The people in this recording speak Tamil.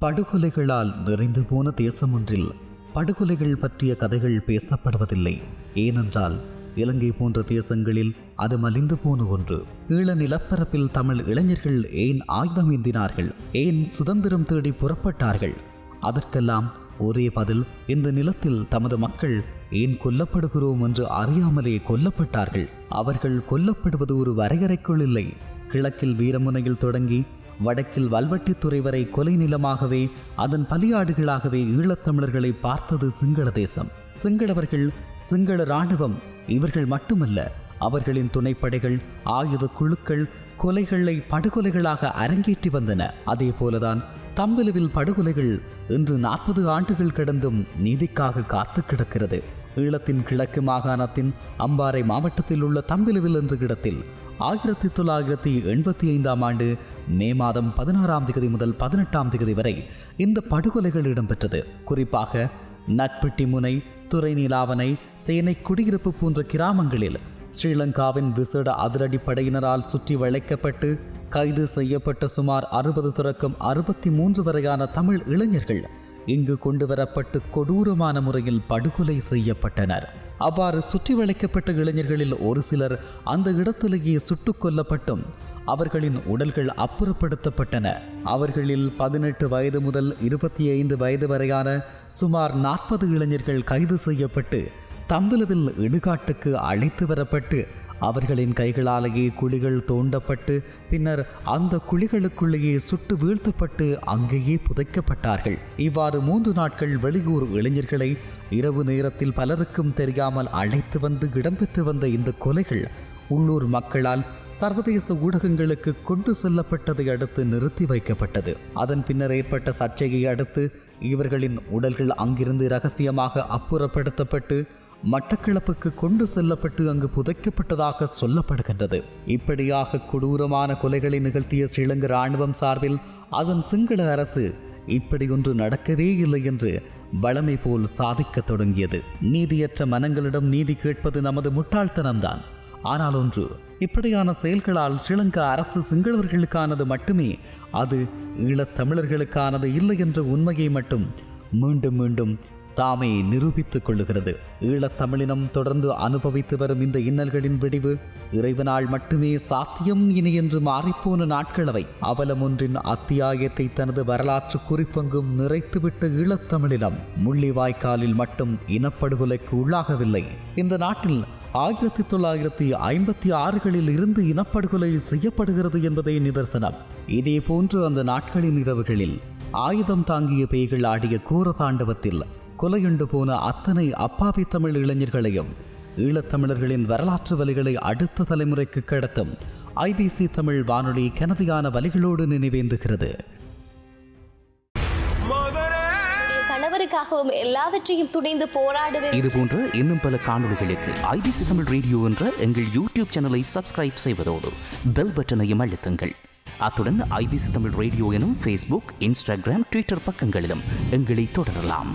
படுகொலைகளால் நிறைந்து போன தேசம் ஒன்றில் படுகொலைகள் பற்றிய கதைகள் பேசப்படுவதில்லை. ஏனென்றால் இலங்கை போன்ற தேசங்களில் அது மலிந்து போன ஒன்று. ஈழ நிலப்பரப்பில் தமிழ் இளைஞர்கள் ஏன் ஆயுதம் ஏந்தினார்கள்? ஏன் சுதந்திரம் தேடி புறப்பட்டார்கள்? அதற்கெல்லாம் ஒரே பதில் இந்த நிலத்தில் தமது மக்கள் ஏன் கொல்லப்படுகிறோம் என்று அறியாமலே கொல்லப்பட்டார்கள்? அவர்கள் கொல்லப்படுவது ஒரு வரையறைக்குள் இல்லை. கிழக்கில் வீரமுனையில் தொடங்கி வடக்கில் வல்வெட்டித்துறை வரை கொலை நிலமாகவே அதன் பலியாடுகளாகவே ஈழத்தமிழர்களை பார்த்தது சிங்கள தேசம். சிங்களவர்கள் சிங்கள இராணுவம் இவர்கள் மட்டுமல்ல அவர்களின் துணைப்படைகள் ஆயுத குழுக்கள் கொலைகளை படுகொலைகளாக அரங்கேற்றி வந்தன. அதே போலதான் தம்பிலுவில் படுகொலைகள் இன்று நாற்பது ஆண்டுகள் கடந்தும் நீதிக்காக காத்து கிடக்கிறது. ஈழத்தின் கிழக்கு மாகாணத்தின் அம்பாறை மாவட்டத்தில் உள்ள தம்பிலுவில் என்ற இடத்தில் ஆயிரத்தி தொள்ளாயிரத்தி எண்பத்தி ஐந்தாம் ஆண்டு மே மாதம் பதினாறாம் தேதி முதல் பதினெட்டாம் தேதி வரை இந்த படுகொலைகள் இடம்பெற்றது. குறிப்பாக நட்பெட்டி முனை துறைநீலாவனை சேனை குடியிருப்பு போன்ற கிராமங்களில் ஸ்ரீலங்காவின் விசேட அதிரடி படையினரால் சுற்றி வளைக்கப்பட்டு கைது செய்யப்பட்ட சுமார் அறுபது தொடக்கம் அறுபத்தி மூன்று வரையான தமிழ் இளைஞர்கள் இங்கு கொண்டு வரப்பட்டு கொடூரமான முறையில் படுகொலை செய்யப்பட்டனர். அவ்வாறு சுற்றி வளைக்கப்பட்ட இளைஞர்களில் ஒரு சிலர் அந்த இடத்திலேயே சுட்டுக் கொல்லப்பட்டும். அவர்களின் உடல்கள் அப்புறப்படுத்தப்பட்டன. அவர்களில் பதினெட்டு வயது முதல் இருபத்தி ஐந்து வயது வரையான சுமார் நாற்பது இளைஞர்கள் கைது செய்யப்பட்டு தம்பிலவில் இடுகாட்டுக்கு அழைத்து வரப்பட்டு அவர்களின் கைகளாலேயே குழிகள் தோண்டப்பட்டு பின்னர் அந்த குழிகளுக்குள்ளேயே சுட்டு வீழ்த்தப்பட்டு அங்கேயே புதைக்கப்பட்டார்கள். இவ்வாறு மூன்று நாட்கள் வெளியூர் இளைஞர்களை இரவு நேரத்தில் பலருக்கும் தெரியாமல் அழைத்து வந்து இடம்பெற்று வந்த இந்த கொலைகள் உள்ளூர் மக்களால் சர்வதேச ஊடகங்களுக்கு கொண்டு செல்லப்பட்டதை அடுத்து நிறுத்தி வைக்கப்பட்டது. அதன் பின்னர் ஏற்பட்ட சர்ச்சையை அடுத்து இவர்களின் உடல்கள் அங்கிருந்து ரகசியமாக அப்புறப்படுத்தப்பட்டு மட்டக்களப்புக்கு கொண்டு செல்லப்பட்டு அங்கு புதைக்கப்பட்டதாக சொல்லப்படுகின்றது. இப்படியாக கொடூரமான கொலைகளை நிகழ்த்திய ஸ்ரீலங்கா இராணுவம் சார்பில் அதன் சிங்கள அரசு இப்படி ஒன்று நடக்கவே இல்லை என்று வளமை போல் சாதிக்கத் தொடங்கியது. நீதியற்ற மனங்களிடம் நீதி கேட்பது நமது முட்டாள்தனம்தான். ஆனால் ஒன்று இப்படியான செயல்களால் ஸ்ரீலங்கா அரசு சிங்களவர்களுக்கானது மட்டுமே அது ஈழத்தமிழர்களுக்கானது இல்லை என்ற உண்மையை மட்டும் மீண்டும் மீண்டும் தாமே நிரூபித்துக் கொள்ளுகிறது. ஈழத்தமிழினம் தொடர்ந்து அனுபவித்து வரும் இந்த இன்னல்களின் விடிவு இறைவனால் மட்டுமே சாத்தியம் இனி என்று மாறிப்போன நாட்களவை. அவலம் ஒன்றின் அத்தியாயத்தை தனது வரலாற்று குறிப்பங்கும் நிறைத்துவிட்ட ஈழத்தமிழினம் முள்ளிவாய்க்காலில் மட்டும் இனப்படுகொலைக்கு உள்ளாகவில்லை. இந்த நாட்டில் ஆயிரத்தி தொள்ளாயிரத்தி ஐம்பத்தி ஆறுகளில் இருந்து இனப்படுகொலை செய்யப்படுகிறது என்பதே நிதர்சனம். இதே போன்று அந்த நாட்களின் இரவுகளில் ஆயுதம் தாங்கிய பேய்கள் ஆடிய கூற தாண்டவத்தில் கொலையுண்டு போன அத்தனை அப்பாவி தமிழ் இளைஞர்களையும் ஈழத்தமிழர்களின் வரலாற்று வலிகளை அடுத்த தலைமுறைக்கு கடத்தும் ஐபிசி தமிழ் வானொலி கனதியான வலிகளோடு நினைவேந்துகிறது. கணவருக்காகவும் எல்லாவற்றையும் துணிந்து போராடுவேன். இது போன்ற இன்னும் பல காணொளிகளுக்கு ஐபிசி தமிழ் ரேடியோ என்ற எங்கள் யூடியூப் சேனலை சப்ஸ்கிரைப் செய்வதோடு பெல் பட்டனையும் அழுத்துங்கள். அத்துடன் ஐபிசி தமிழ் ரேடியோ எனும் ஃபேஸ்புக் இன்ஸ்டாகிராம் ட்விட்டர் பக்கங்களிலும் எங்களை தொடரலாம்.